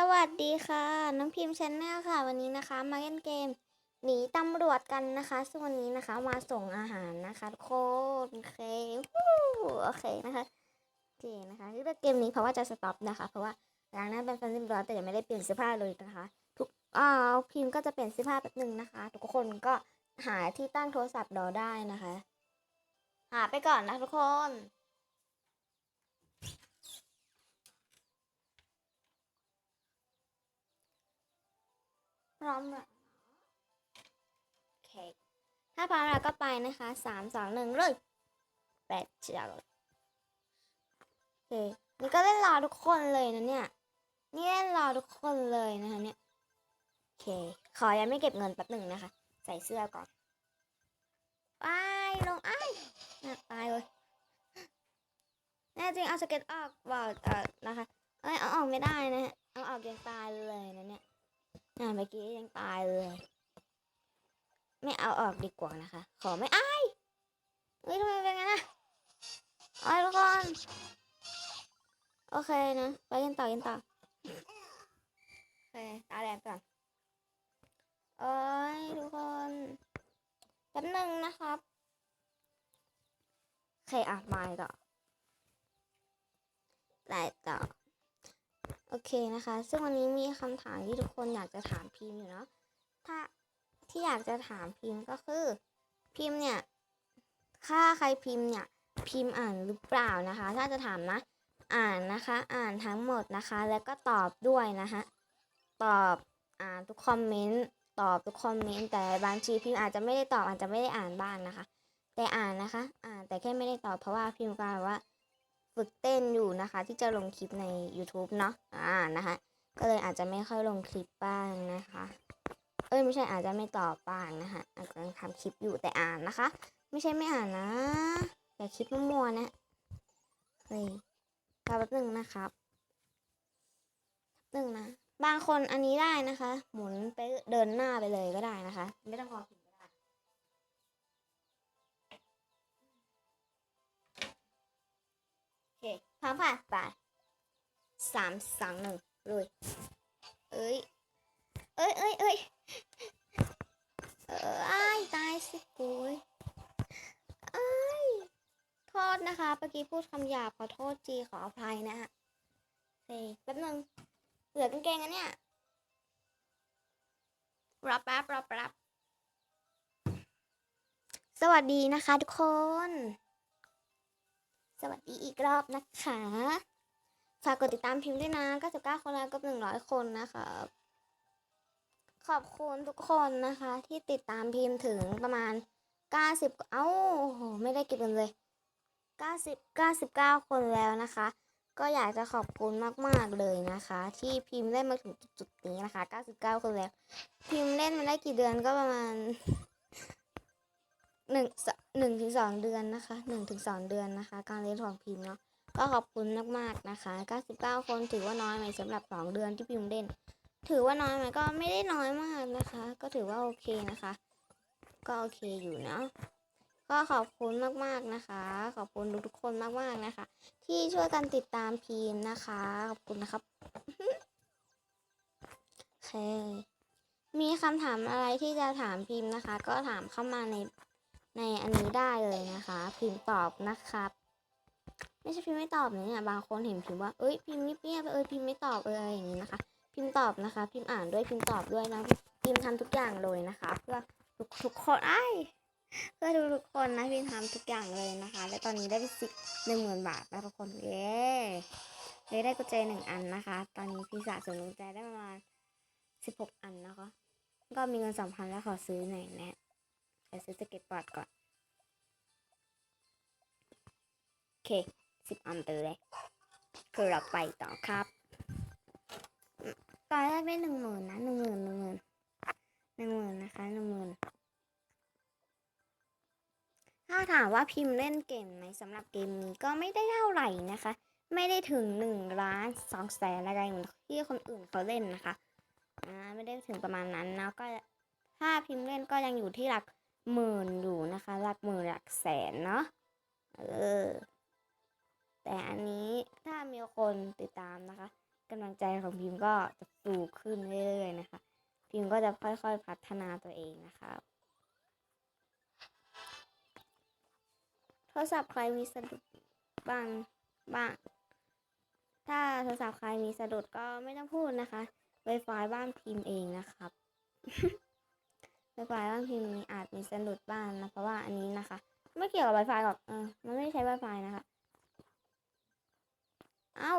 สวัสดีค่ะ น้องพิมพ์ชแนลค่ะ วันนี้นะคะ มาเล่นเกมหนีตำรวจกันนะคะซึ่งวันนี้นะคะมาส่งอาหารนะคะทุกคนโอเคโอเคนะคะโอเคนะคะที่เลือกเกมนี้เพราะว่าจะสต็อปนะคะ เพราะว่าหลังนั้นเป็นแฟนซิมร้อนแต่ยังไม่ได้เปลี่ยนเสื้อผ้าเลยนะคะ ทุกอ่าพิมพ์ก็จะเปลี่ยนเสื้อผ้าแป๊บนึงนะคะ ทุกคนก็หาที่ตั้งโทรศัพท์รอได้นะคะ หาไปก่อนนะทุกคน พร้อมแล้วโอเค ถ้าพร้อมแล้วก็ไปนะคะสามสองหนึ่งเลยแปดเจ้าโอเค นี่ก็เล่นรอทุกคนเลยนะเนี่ย นี่เล่นรอทุกคนเลยนะคะเนี่ย โอเค ขอยังไม่เก็บเงินแป๊บหนึ่งนะคะ ใส่เสื้อก่อนไปลงไอ้ายน่าตายเลยแน่จริงเอาสเก็ตออกบอกเออนะคะ เอ้ยเอาออกไม่ได้นะฮะ เอาออกยังตายเลยนะเนี่ย อ่าเมื่อกี้ยังตายเลย ไม่เอาออกดีกว่านะคะ ขอไม่อายเฮ้ยทำไมเป็นงั้นนะอายทุกคนโอเคนะไปกันต่อกันต่อโอเคตาแดงก่อนโอ้ยทุกคนแป๊บหนึงนะครับโอเคอะมาต่อได้ต่อ โอเคนะคะ ซึ่งวันนี้มีคำถามที่ทุกคนอยากจะถามพิมพ์อยู่เนาะ ถ้าที่อยากจะถามพิมพ์ก็คือ พิมพ์เนี่ยถ้าใครพิมพ์เนี่ย พิมพ์อ่านหรือเปล่านะคะ ถ้าจะถามนะ อ่านนะคะ อ่านทั้งหมดนะคะ แล้วก็ตอบด้วยนะคะตอบอ่านทุกคอมเมนต์ตอบทุกคอมเมนต์แต่บางทีพิมพ์อาจจะไม่ได้ตอบอาจจะไม่ได้อ่านบ้างนะคะ แต่อ่านนะคะ อ่านแต่แค่ไม่ได้ตอบเพราะว่าพิมพ์กลายว่า ฝึกเต้นอยู่นะคะ ที่จะลงคลิปใน YouTube เนาะอ่านะคะ ก็เลยอาจจะไม่ค่อยลงคลิปบ้างนะคะ เอ้ยไม่ใช่อาจจะไม่ตอบบ้างนะคะอาจจะทำคลิปอยู่แต่อ่านนะคะ ไม่ใช่ไม่อ่านนะอย่าคิดมั่วๆนะเฮ้ยรอแป๊บนึงนะครับนึงนะบางคนอันนี้ได้นะคะ หมุนไปเดินหน้าไปเลยก็ได้นะคะ ไม่ต้องรอ พร้อมค่ะไปสามสองหนึ่งลุยเอ้ย เอ้ยเอ้ยเอ้ยเอ้ยตายสิกุยเอ้ยโทษนะคะเมื่อกี้พูดคำหยาบขอโทษจีขออภัยนะฮะเฮ้ยแป๊บนึงเหลือกางเกงอันเนี้ยรอแป๊บรอแป๊บสวัสดีนะคะทุกคน วัสดีอีกรอบนะคะ ฝากกดติดตามพิมพ์ด้วยนะ 99 คนแล้วกับ 100 คนนะคะ ขอบคุณทุกคนนะคะ ที่ติดตามพิมพ์ถึงประมาณ 90 เอ้าโอ้โหไม่ได้กินเลย 90 99 คนแล้วนะคะ ก็อยากจะขอบคุณมาก ๆ เลยนะคะ ที่พิมพ์ได้มาถึงจุดๆนี้นะคะ 99 คนแล้ว พิมพ์เล่นมาได้กี่เดือนก็ประมาณ หนึ่งสหนึ่งถึงสองเดือนนะคะหนึ่งถึงสองเดือนนะคะ การเรียนของพิมพ์เนาะก็ขอบคุณมากๆนะคะ99 คนถือว่าน้อยไหมสำหรับ 2 เดือนที่พิมพ์เล่น ถือว่าน้อยไหมก็ไม่ได้น้อยมากนะคะ ก็ถือว่าโอเคนะคะ ก็โอเคอยู่เนาะก็ขอบคุณมากๆนะคะ ขอบคุณทุกๆคนมากๆนะคะ ที่ช่วยกันติดตามพิมพ์นะคะ ขอบคุณนะครับโอเคมีคำถามอะไรที่จะถามพิมพ์นะคะ ก็ถามเข้ามาใน ในอันนี้ได้เลยนะคะ พิมพ์ตอบนะครับ ไม่ใช่พิมพ์ไม่ตอบนะเนี่ยบางคนเห็นพิมพ์ว่าเอ้ยพิมพ์เงียบๆเออพิมพ์ไม่ตอบเอออะไรอย่างนี้นะคะ พิมพ์ตอบนะคะ พิมพ์อ่านด้วยพิมพ์ตอบด้วยนะพิมพ์ทำทุกอย่างเลยนะคะ เพื่อทุกทุกคนไอ้เพื่อทุกทุกคนนะพิมพ์ทำทุกอย่างเลยนะคะ และตอนนี้ได้ไปสิหนึ่งหมื่นบาทแล้วทุกคนเย้เลยได้กุญแจหนึ่งอันนะคะ ตอนนี้พี่สะสมกุญแจได้ประมาณสิบหกอันนะคะ ก็มีเงินสองพันแล้วขอซื้อหน่อยนะ ขอซื้อสเก็ตบอร์ดก่อน โอเคสิบอันไปเลยคือเราไปต่อครับ ตอนแรกได้หนึ่งหมื่นนะหนึ่งหมื่นหนึ่งหมื่นหนึ่งหมื่นนะคะหนึ่งหมื่นถ้าถามว่าพิมพ์เล่นเกมไหมสำหรับเกมนี้ก็ไม่ได้เท่าไหร่นะคะ ไม่ได้ถึงหนึ่งล้านสองแสนอะไรเหมือนที่คนอื่นเขาเล่นนะคะอ่าไม่ได้ถึงประมาณนั้นนะก็ถ้าพิมพ์เล่นก็ยังอยู่ที่หลัก หมื่นอยู่นะคะ หลักหมื่นหลักแสนเนาะเออแต่อันนี้ถ้ามีคนติดตามนะคะกำลังใจของพิมพ์ก็จะสูงขึ้นเรื่อยๆนะคะ พิมพ์ก็จะค่อยๆพัฒนาตัวเองนะคะโทรศัพท์ใครมีสะดุดบ้างบ้าง ถ้าโทรศัพท์ใครมีสะดุดก็ไม่ต้องพูดนะคะ Wi-Fi บ้านพิมพ์เองนะครับ Wi-Fi บ้านพิมพ์มีอาจมีสะดุดบ้างนะเพราะว่าอันนี้นะคะ ไม่เกี่ยวกับ Wi-Fi หรอกเออมันไม่ได้ใช้ Wi-Fi นะคะ เอ้า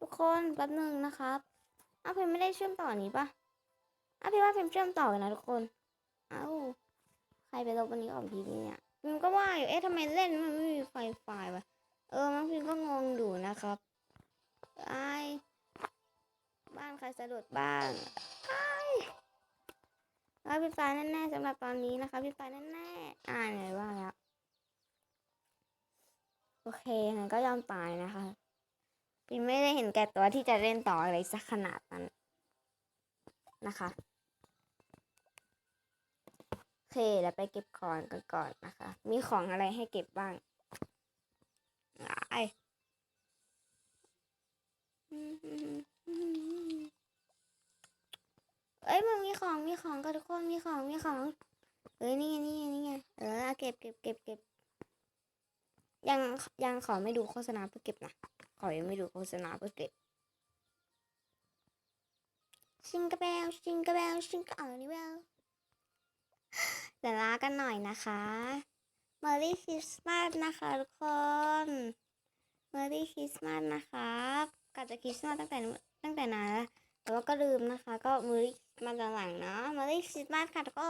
ทุกคนแป๊บหนึงนะครับอ้าพิมไม่ได้เชื่อมต่ออันนี้ปะอ้าพิมว่าพิมเชื่อมต่อกันนะทุกคน เอ้าใครไปลบวันนี้ของพิมเนี่ยพิมก็ว่าอยู่เอ๊ะทำไมเล่นมันไม่มีไฟไฟวะเออมันพิมก็งงอยู่นะครับไอ้บ้านใครสะดุดบ้างไอ้ แล้วพี่ฟ้าแน่ๆสำหรับตอนนี้นะคะพี่ฟ้าแน่ๆอ่าไหนว่าแล้วโอเคงั้นก็ยอมตายนะคะพิมไม่ได้เห็นแก่ตัวที่จะเล่นต่ออะไรสักขนาดนั้นนะคะโอเคเดี๋ยวไปเก็บของกันก่อนนะคะ มีของอะไรให้เก็บบ้างไอ เอ้ยมันมีของมีของก็ทุกคนมีของมีของเอ้ยนี่ไงนี่ไงนี่ไงเออเอาเก็บเก็บเก็บเก็บยังยังขอไม่ดูโฆษณาเพื่อเก็บนะขอยังไม่ดูโฆษณาเพื่อเก็บชิงกระเบลชิงกระเบลชิงกระเอ๋นี่เบลเดี๋ยวลากันหน่อยนะคะเมอรี่คริสต์มาสนะคะทุกคนเมอรี่คริสต์มาสนะคะกะจะคริสต์มาสตั้งแต่ตั้งแต่นานแล้ว แต่ว่าก็ลืมนะคะ ก็เมอรี่มาหลังเนาะมอรี่คริสต์มาสค่ะทุกค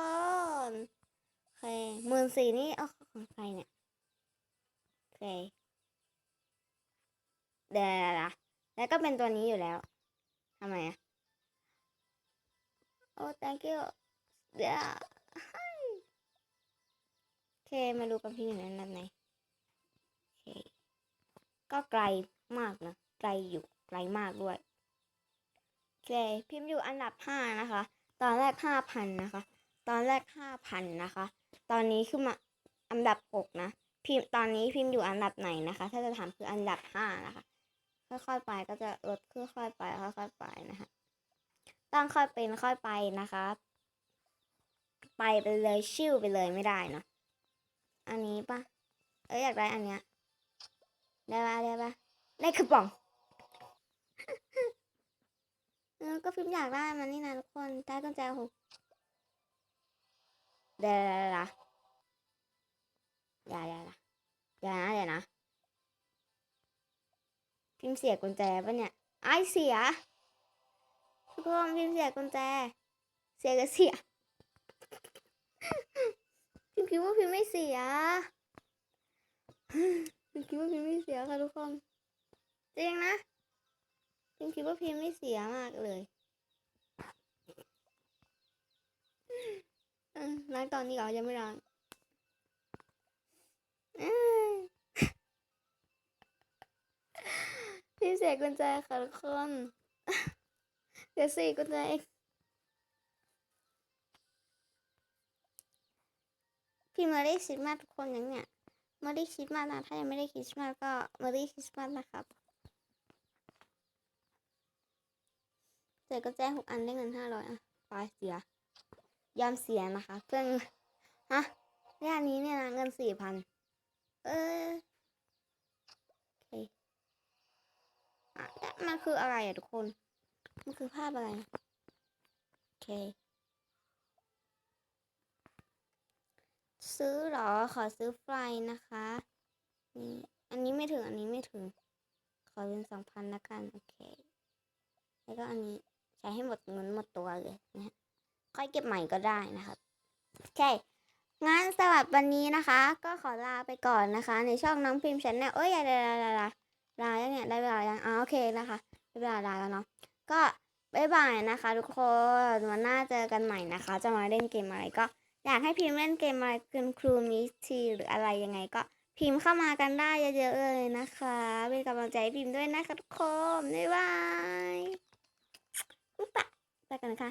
นโอเคหมื่นสี่นี่เอาของใครเนี่ยโอเคเดี๋ยวนะแล้วก็เป็นตัวนี้อยู่แล้วทำไมอะโอ้ thank you เดี๋ยวโอเค มาดูกันพี่อยู่นั้นนั้นไหนโอเคก็ไกลมากนะ ไกลอยู่ไกลมากด้วย เคพิมพ์อยู่อันดับห้านะคะ ตอนแรกห้าพันนะคะ ตอนแรกห้าพันนะคะ ตอนนี้ขึ้นมาอันดับหกนะ พิมพ์ตอนนี้พิมพ์อยู่อันดับไหนนะคะ ถ้าจะถามคืออันดับห้านะคะ ค่อยๆไปก็จะลดค่อยๆไปค่อยๆไปนะคะต้องค่อยเป็นค่อยไปนะคะ ไปไปเลยชิ่วไปเลยไม่ได้เนอะอันนี้ปะเอ้ยอยากได้อันเนี้ย ได้ปะได้ปะได้กระป๋อง เออก็พิมพ์อยากได้มันนี่นะทุกคนใต้กุญแจหกเดี๋ยวเดี๋ยวเดี๋ยวอย่าอย่าอย่านะเดี๋ยวนะพิมพ์เสียกุญแจปะเนี่ยไอเสียทุกคนพิมพ์เสียกุญแจ เสียก็เสียพิมพ์คิดว่าพิมพ์ไม่เสียพิมพ์คิดว่าพิมพ์ไม่เสียค่ะทุกคนจริงนะ พิมพ์คิดว่าพิมไม่เสียมากเลยเออล้างตอนนี้เหรอยังไม่ล้างพิมเสียกุญแจค่ะทุกคนเดี๋ยวสี่กุญแจเองพี่มาได้คริสต์มาสทุกคนยังเนี่ยมาได้คริสต์มาสนะถ้ายังไม่ได้คริสต์มาสก็มาได้คริสต์มาสนะครับ เสียกุญแจหกอันได้เงินห้าร้อยอะไปเสีย ยอมเสียนะคะเพื่อนฮะเรื่องนี้เนี่ยนะเงินสี่พันเออโอเคอะแล้วมันคืออะไรอะทุกคน มันคือภาพอะไร โอเค ซื้อเหรอขอซื้อไฟนะคะนี่อันนี้ไม่ถึงอันนี้ไม่ถึง ขอเป็นสองพันละกัน โอเค แล้วก็อันนี้ ใช้ให้หมดเงินหมดตัวเลยนะฮะค่อยเก็บใหม่ก็ได้นะครับโอเคงั้นสำหรับวันนี้นะคะ ก็ขอลาไปก่อนนะคะ ในช่องน้องพิมพ์ชแนลเอ้ยอย่าลาลาลาลาลาเนี่ยได้เวลายังอ๋อโอเคนะคะได้เวลาลาแล้วเนาะก็บ๊ายบายนะคะ ทุกคนวันหน้าเจอกันใหม่นะคะ จะมาเล่นเกมอะไรก็ อยากให้พิมพ์เล่นเกมอะไรคุณครูมิสทีหรืออะไรยังไงก็พิมพ์เข้ามากันได้เยอะๆเลยนะคะ เป็นกำลังใจพิมพ์ด้วยนะคะทุกคนบ๊ายบาย อุ๊บปะไปกันนะคะ